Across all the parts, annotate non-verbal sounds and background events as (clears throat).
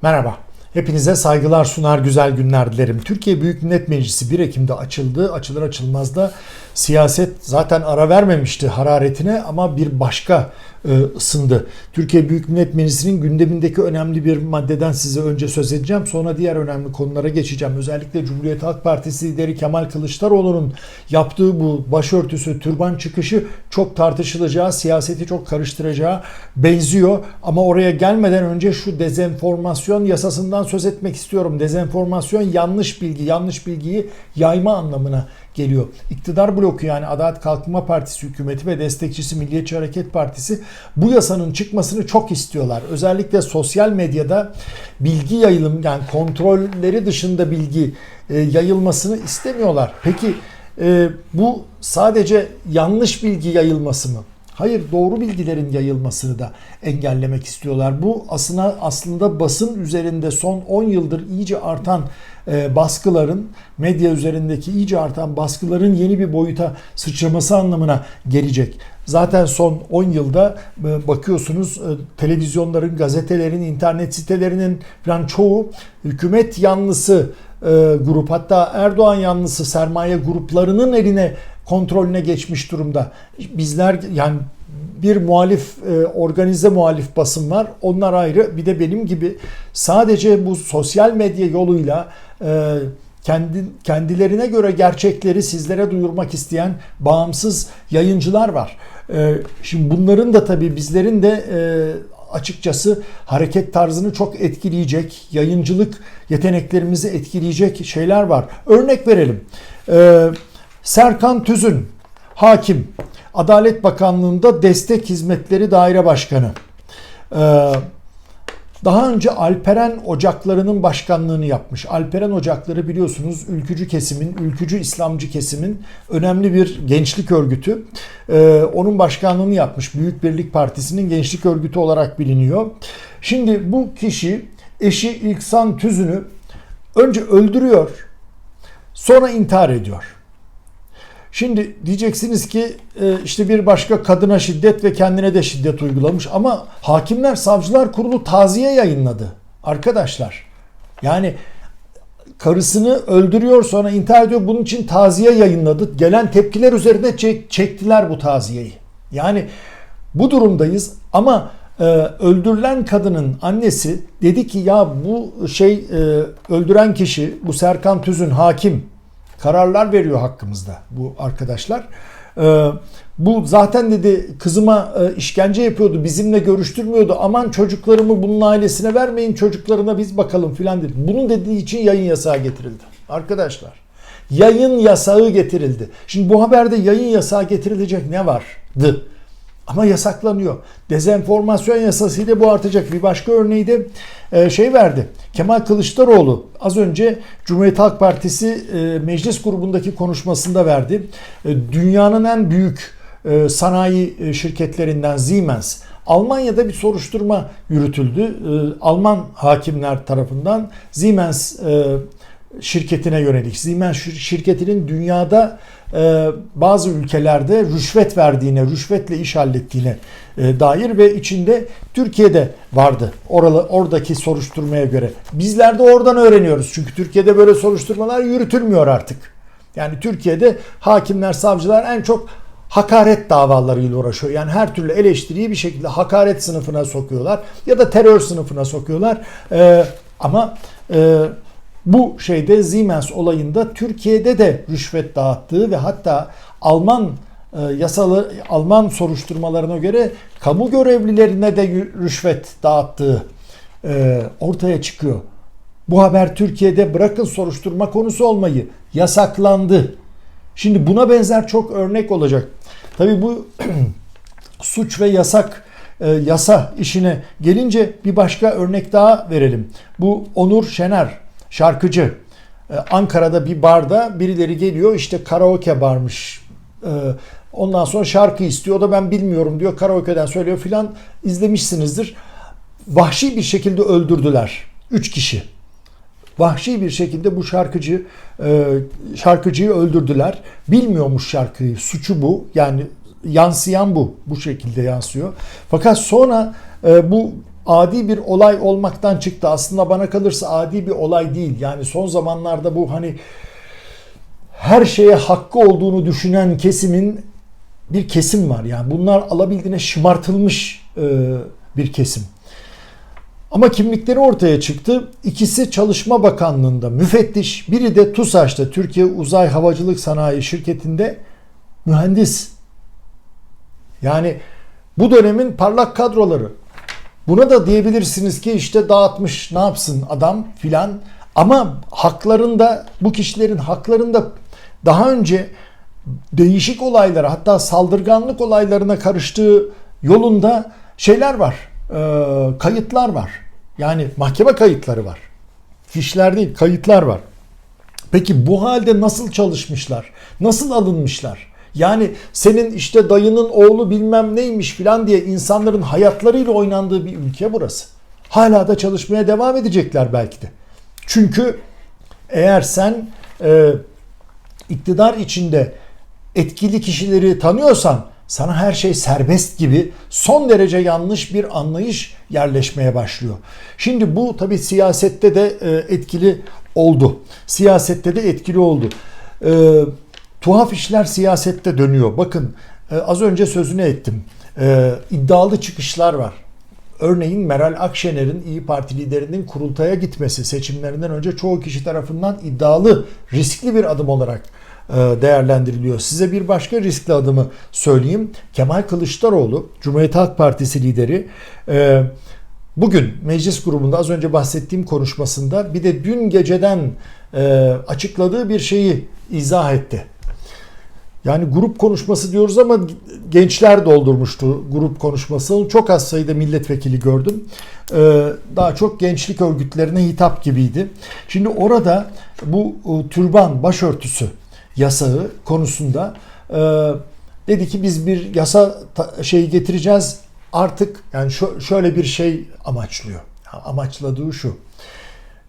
慢点吧。Hepinize saygılar sunar güzel günler dilerim. Türkiye Büyük Millet Meclisi 1 Ekim'de açıldı. Açılır açılmaz da siyaset zaten ara vermemişti hararetine ama bir başka e, ısındı. Türkiye Büyük Millet Meclisi'nin gündemindeki önemli bir maddeden size önce söz edeceğim. Sonra diğer önemli konulara geçeceğim. Özellikle Cumhuriyet Halk Partisi lideri Kemal Kılıçdaroğlu'nun yaptığı bu başörtüsü, türban çıkışı çok tartışılacağı, siyaseti çok karıştıracağı benziyor. Ama oraya gelmeden önce şu dezenformasyon yasasından söz etmek istiyorum. Dezenformasyon yanlış bilgi, yanlış bilgiyi yayma anlamına geliyor. İktidar bloku yani Adalet Kalkınma Partisi hükümeti ve destekçisi Milliyetçi Hareket Partisi bu yasanın çıkmasını çok istiyorlar. Özellikle sosyal medyada bilgi yayılım yani kontrolleri dışında bilgi e, yayılmasını istemiyorlar. Peki e, bu sadece yanlış bilgi yayılması mı? Hayır doğru bilgilerin yayılmasını da engellemek istiyorlar. Bu aslında aslında basın üzerinde son 10 yıldır iyice artan e, baskıların medya üzerindeki iyice artan baskıların yeni bir boyuta sıçraması anlamına gelecek. Zaten son 10 yılda e, bakıyorsunuz e, televizyonların, gazetelerin, internet sitelerinin falan çoğu hükümet yanlısı grup hatta Erdoğan yanlısı sermaye gruplarının eline kontrolüne geçmiş durumda. Bizler yani bir muhalif e, organize muhalif basın var. Onlar ayrı. Bir de benim gibi sadece bu sosyal medya yoluyla e, kendi kendilerine göre gerçekleri sizlere duyurmak isteyen bağımsız yayıncılar var. E, şimdi bunların da tabii bizlerin de açıkçası hareket tarzını çok etkileyecek, yayıncılık yeteneklerimizi etkileyecek şeyler var. Örnek verelim. Serkan Tüzün, hakim, Adalet Bakanlığı'nda Destek Hizmetleri Daire Başkanı. Ee, daha önce Alperen Ocakları'nın başkanlığını yapmış. Alperen Ocakları biliyorsunuz ülkücü kesimin, ülkücü İslamcı kesimin önemli bir gençlik örgütü. Ee, onun başkanlığını yapmış. Büyük Birlik Partisi'nin gençlik örgütü olarak biliniyor. Şimdi bu kişi eşi İlksan Tüzün'ü önce öldürüyor, sonra intihar ediyor. Şimdi diyeceksiniz ki e, işte bir başka kadına şiddet ve kendine de şiddet uygulamış ama Hakimler Savcılar Kurulu taziye yayınladı. Arkadaşlar yani karısını öldürüyor sonra intihar ediyor. Bunun için taziye yayınladı. Gelen tepkiler üzerine çek, çektiler bu taziyeyi. Yani bu durumdayız ama e, öldürülen kadının annesi dedi ki ya bu şey e, öldüren kişi bu Serkan Tüzün hakim kararlar veriyor hakkımızda bu arkadaşlar. Ee, bu zaten dedi kızıma e, işkence yapıyordu, bizimle görüştürmüyordu. Aman çocuklarımı bunun ailesine vermeyin, çocuklarına biz bakalım filan dedi. Bunun dediği için yayın yasağı getirildi. Arkadaşlar yayın yasağı getirildi. Şimdi bu haberde yayın yasağı getirilecek ne vardı? Ama yasaklanıyor. Dezenformasyon yasasıyla bu artacak. Bir başka örneği de e, şey verdi. Kemal Kılıçdaroğlu az önce Cumhuriyet Halk Partisi e, meclis grubundaki konuşmasında verdi. E, dünyanın en büyük sanayi şirketlerinden Siemens Almanya'da bir soruşturma yürütüldü. Alman hakimler tarafından Siemens şirketine yönelik. Siemens şirketinin dünyada e, bazı ülkelerde rüşvet verdiğine, rüşvetle iş hallettiğine e, dair ve içinde Türkiye'de vardı. Oralı, oradaki soruşturmaya göre. Bizler de oradan öğreniyoruz. Çünkü Türkiye'de böyle soruşturmalar yürütülmüyor artık. Yani Türkiye'de hakimler, savcılar en çok hakaret davalarıyla uğraşıyor. Yani her türlü eleştiriyi bir şekilde hakaret sınıfına sokuyorlar ya da terör sınıfına sokuyorlar. Ee, ama e, bu şeyde Siemens olayında Türkiye'de de rüşvet dağıttığı ve hatta Alman e, yasalı Alman soruşturmalarına göre kamu görevlilerine de rüşvet dağıttığı e, ortaya çıkıyor. Bu haber Türkiye'de bırakın soruşturma konusu olmayı yasaklandı. Şimdi buna benzer çok örnek olacak. Tabi bu (clears throat) suç ve yasak e, yasa işine gelince bir başka örnek daha verelim. Bu Onur Şener şarkıcı. Ee, Ankara'da bir barda birileri geliyor işte karaoke barmış. Ee, ondan sonra şarkı istiyor. O da ben bilmiyorum diyor. Karaoke'den söylüyor filan. izlemişsinizdir. Vahşi bir şekilde öldürdüler. Üç kişi. Vahşi bir şekilde bu şarkıcı e, şarkıcıyı öldürdüler. Bilmiyormuş şarkıyı. Suçu bu. Yani yansıyan bu. Bu şekilde yansıyor. Fakat sonra e, bu adi bir olay olmaktan çıktı. Aslında bana kalırsa adi bir olay değil. Yani son zamanlarda bu hani her şeye hakkı olduğunu düşünen kesimin bir kesim var. Yani bunlar alabildiğine şımartılmış e, bir kesim. Ama kimlikleri ortaya çıktı. İkisi Çalışma Bakanlığı'nda müfettiş, biri de TUSAŞ'ta Türkiye Uzay Havacılık Sanayi Şirketi'nde mühendis. Yani bu dönemin parlak kadroları. Buna da diyebilirsiniz ki işte dağıtmış ne yapsın adam filan. Ama haklarında bu kişilerin haklarında daha önce değişik olaylara hatta saldırganlık olaylarına karıştığı yolunda şeyler var. E, kayıtlar var. Yani mahkeme kayıtları var. Fişler değil kayıtlar var. Peki bu halde nasıl çalışmışlar? Nasıl alınmışlar? Yani senin işte dayının oğlu bilmem neymiş filan diye insanların hayatlarıyla oynandığı bir ülke burası. Hala da çalışmaya devam edecekler belki de. Çünkü eğer sen e, iktidar içinde etkili kişileri tanıyorsan sana her şey serbest gibi son derece yanlış bir anlayış yerleşmeye başlıyor. Şimdi bu tabi siyasette de e, etkili oldu. Siyasette de etkili oldu. E, tuhaf işler siyasette dönüyor. Bakın e, az önce sözünü ettim. E, iddialı çıkışlar var. Örneğin Meral Akşener'in İyi Parti liderinin kurultaya gitmesi seçimlerinden önce çoğu kişi tarafından iddialı, riskli bir adım olarak e, değerlendiriliyor. Size bir başka riskli adımı söyleyeyim. Kemal Kılıçdaroğlu, Cumhuriyet Halk Partisi lideri, bugün meclis grubunda az önce bahsettiğim konuşmasında bir de dün geceden açıkladığı bir şeyi izah etti. Yani grup konuşması diyoruz ama gençler doldurmuştu grup konuşmasını. Çok az sayıda milletvekili gördüm. Daha çok gençlik örgütlerine hitap gibiydi. Şimdi orada bu türban, başörtüsü yasağı konusunda e, dedi ki biz bir yasa şeyi getireceğiz artık yani şöyle bir şey amaçlıyor. Amaçladığı şu.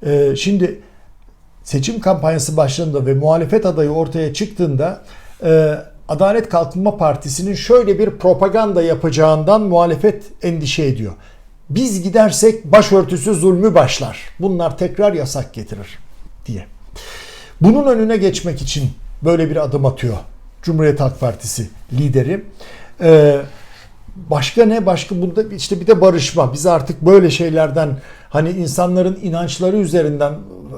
E, şimdi seçim kampanyası başladığında ve muhalefet adayı ortaya çıktığında e, Adalet Kalkınma Partisi'nin şöyle bir propaganda yapacağından muhalefet endişe ediyor. Biz gidersek başörtüsü zulmü başlar. Bunlar tekrar yasak getirir diye. Bunun önüne geçmek için böyle bir adım atıyor. Cumhuriyet Halk Partisi lideri. Ee, başka ne? Başka bunda işte bir de barışma. Biz artık böyle şeylerden hani insanların inançları üzerinden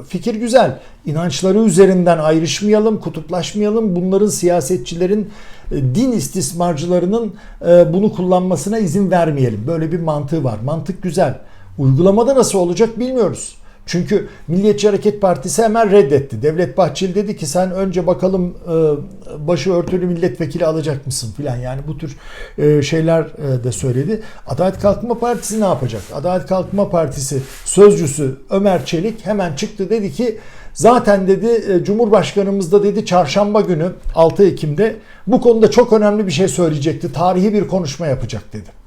fikir güzel. İnançları üzerinden ayrışmayalım, kutuplaşmayalım. Bunların siyasetçilerin e, din istismarcılarının e, bunu kullanmasına izin vermeyelim. Böyle bir mantığı var. Mantık güzel. Uygulamada nasıl olacak bilmiyoruz. Çünkü Milliyetçi Hareket Partisi hemen reddetti. Devlet Bahçeli dedi ki sen önce bakalım e, başı örtülü milletvekili alacak mısın filan. Yani bu tür e, şeyler e, de söyledi. Adalet Kalkınma Partisi ne yapacak? Adalet Kalkınma Partisi sözcüsü Ömer Çelik hemen çıktı dedi ki zaten dedi Cumhurbaşkanımız da dedi çarşamba günü 6 Ekim'de bu konuda çok önemli bir şey söyleyecekti. Tarihi bir konuşma yapacak dedi.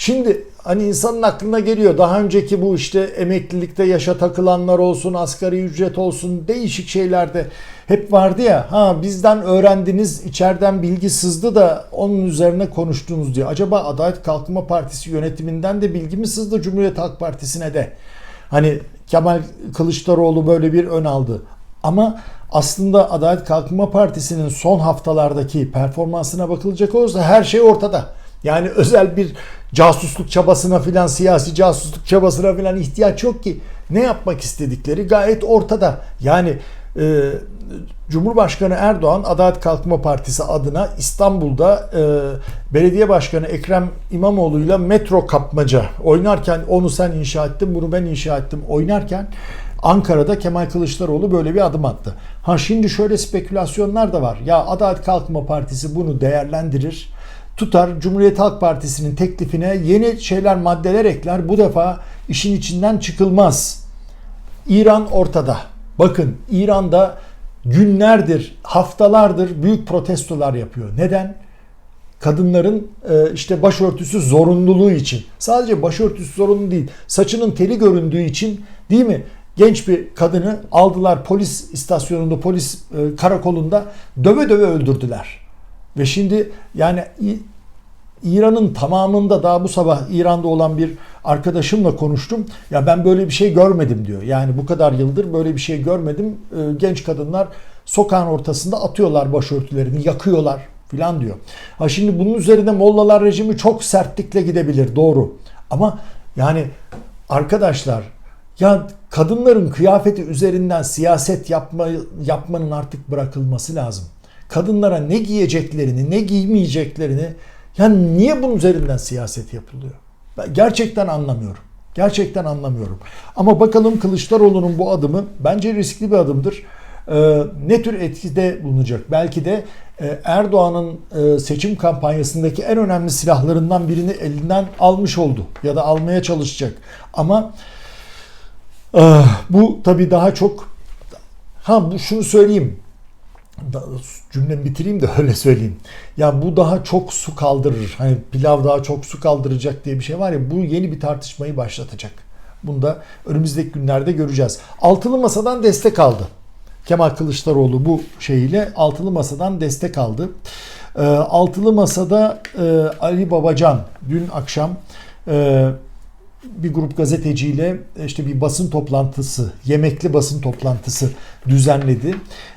Şimdi hani insanın aklına geliyor daha önceki bu işte emeklilikte yaşa takılanlar olsun, asgari ücret olsun değişik şeylerde hep vardı ya ha bizden öğrendiniz içeriden bilgi sızdı da onun üzerine konuştunuz diye. Acaba Adalet Kalkınma Partisi yönetiminden de bilgi mi sızdı Cumhuriyet Halk Partisi'ne de? Hani Kemal Kılıçdaroğlu böyle bir ön aldı. Ama aslında Adalet Kalkınma Partisi'nin son haftalardaki performansına bakılacak olursa her şey ortada. Yani özel bir casusluk çabasına filan siyasi casusluk çabasına filan ihtiyaç yok ki. Ne yapmak istedikleri gayet ortada. Yani e, Cumhurbaşkanı Erdoğan Adalet Kalkınma Partisi adına İstanbul'da e, belediye başkanı Ekrem İmamoğlu'yla metro kapmaca oynarken onu sen inşa ettin bunu ben inşa ettim oynarken Ankara'da Kemal Kılıçdaroğlu böyle bir adım attı. Ha şimdi şöyle spekülasyonlar da var. Ya Adalet Kalkınma Partisi bunu değerlendirir tutar Cumhuriyet Halk Partisi'nin teklifine yeni şeyler maddeler ekler. Bu defa işin içinden çıkılmaz. İran ortada. Bakın İran'da günlerdir, haftalardır büyük protestolar yapıyor. Neden? Kadınların e, işte başörtüsü zorunluluğu için. Sadece başörtüsü zorunlu değil. Saçının teli göründüğü için değil mi? Genç bir kadını aldılar polis istasyonunda, polis e, karakolunda döve döve öldürdüler. Ve şimdi yani İran'ın tamamında daha bu sabah İran'da olan bir arkadaşımla konuştum. Ya ben böyle bir şey görmedim diyor. Yani bu kadar yıldır böyle bir şey görmedim. Ee, genç kadınlar sokağın ortasında atıyorlar başörtülerini, yakıyorlar filan diyor. Ha şimdi bunun üzerine Mollalar rejimi çok sertlikle gidebilir doğru. Ama yani arkadaşlar ya kadınların kıyafeti üzerinden siyaset yapma, yapmanın artık bırakılması lazım. Kadınlara ne giyeceklerini, ne giymeyeceklerini yani niye bunun üzerinden siyaset yapılıyor? Ben gerçekten anlamıyorum. Gerçekten anlamıyorum. Ama bakalım Kılıçdaroğlu'nun bu adımı bence riskli bir adımdır. Ee, ne tür etkide bulunacak? Belki de e, Erdoğan'ın e, seçim kampanyasındaki en önemli silahlarından birini elinden almış oldu ya da almaya çalışacak. Ama e, bu tabii daha çok ha bu şunu söyleyeyim da- cümlemi bitireyim de (laughs) öyle söyleyeyim. Ya bu daha çok su kaldırır. Hani pilav daha çok su kaldıracak diye bir şey var ya bu yeni bir tartışmayı başlatacak. Bunu da önümüzdeki günlerde göreceğiz. Altılı Masa'dan destek aldı. Kemal Kılıçdaroğlu bu şeyiyle Altılı Masa'dan destek aldı. Ee, Altılı Masa'da e, Ali Babacan dün akşam e, bir grup gazeteciyle işte bir basın toplantısı, yemekli basın toplantısı düzenledi.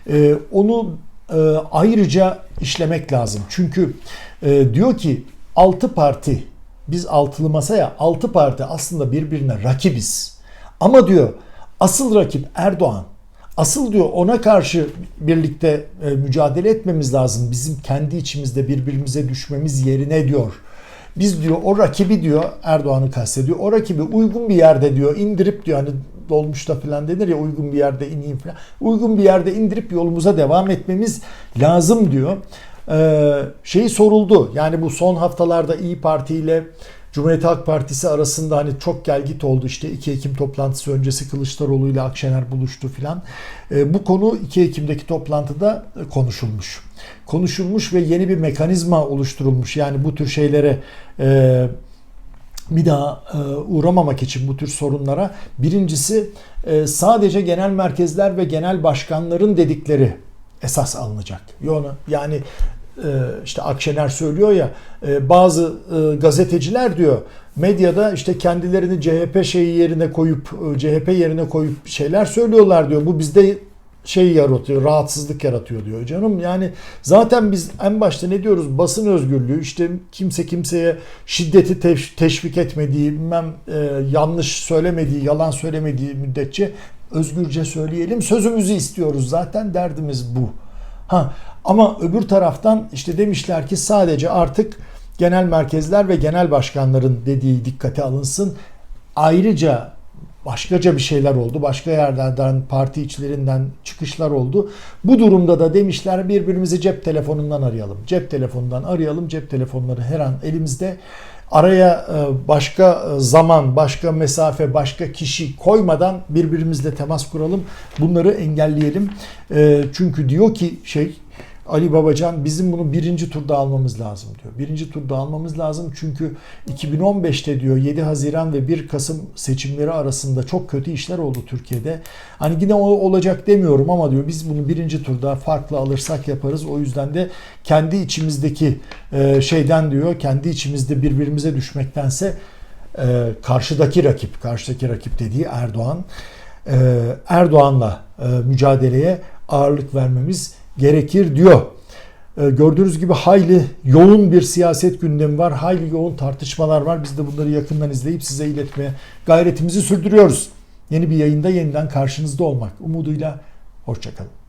Ee, onu e, ayrıca işlemek lazım. Çünkü e, diyor ki altı parti, biz altılı masaya altı parti aslında birbirine rakibiz. Ama diyor asıl rakip Erdoğan. Asıl diyor ona karşı birlikte e, mücadele etmemiz lazım. Bizim kendi içimizde birbirimize düşmemiz yerine diyor. Biz diyor o rakibi diyor Erdoğan'ı kastediyor. O rakibi uygun bir yerde diyor indirip diyor hani dolmuşta falan denir ya uygun bir yerde ineyim falan. Uygun bir yerde indirip yolumuza devam etmemiz lazım diyor. Ee, şey soruldu. Yani bu son haftalarda İyi Parti ile Cumhuriyet Halk Partisi arasında hani çok gel git oldu. İşte 2 Ekim toplantısı öncesi Kılıçdaroğlu ile Akşener buluştu filan. Ee, bu konu 2 Ekim'deki toplantıda konuşulmuş. Konuşulmuş ve yeni bir mekanizma oluşturulmuş. Yani bu tür şeylere e, bir daha e, uğramamak için bu tür sorunlara birincisi e, sadece genel merkezler ve genel başkanların dedikleri esas alınacak. Yani, e, işte Akşener söylüyor ya bazı gazeteciler diyor medyada işte kendilerini CHP şeyi yerine koyup CHP yerine koyup şeyler söylüyorlar diyor. Bu bizde şey yaratıyor, rahatsızlık yaratıyor diyor canım. Yani zaten biz en başta ne diyoruz? Basın özgürlüğü, işte kimse kimseye şiddeti teş- teşvik etmediği, bilmem e, yanlış söylemediği, yalan söylemediği müddetçe özgürce söyleyelim. Sözümüzü istiyoruz zaten derdimiz bu. Ha ama öbür taraftan işte demişler ki sadece artık genel merkezler ve genel başkanların dediği dikkate alınsın. Ayrıca başkaca bir şeyler oldu. Başka yerlerden, parti içlerinden çıkışlar oldu. Bu durumda da demişler birbirimizi cep telefonundan arayalım. Cep telefonundan arayalım. Cep telefonları her an elimizde. Araya e, başka zaman, başka mesafe, başka kişi koymadan birbirimizle temas kuralım. Bunları engelleyelim. E, Çünkü diyor ki şey Ali Babacan bizim bunu birinci turda almamız lazım diyor. Birinci turda almamız lazım çünkü 2015'te diyor 7 Haziran ve 1 Kasım seçimleri arasında çok kötü işler oldu Türkiye'de. Hani yine o olacak demiyorum ama diyor biz bunu birinci turda farklı alırsak yaparız. O yüzden de kendi içimizdeki e, şeyden diyor kendi içimizde birbirimize düşmektense e, karşıdaki rakip, karşıdaki rakip dediği Erdoğan, e, Erdoğan'la mücadeleye ağırlık vermemiz gerekir diyor. Ee, Gördüğünüz gibi hayli yoğun bir siyaset gündemi var. Hayli yoğun tartışmalar var. Biz de bunları yakından izleyip size iletmeye gayretimizi sürdürüyoruz. Yeni bir yayında yeniden karşınızda olmak umuduyla. Hoşçakalın.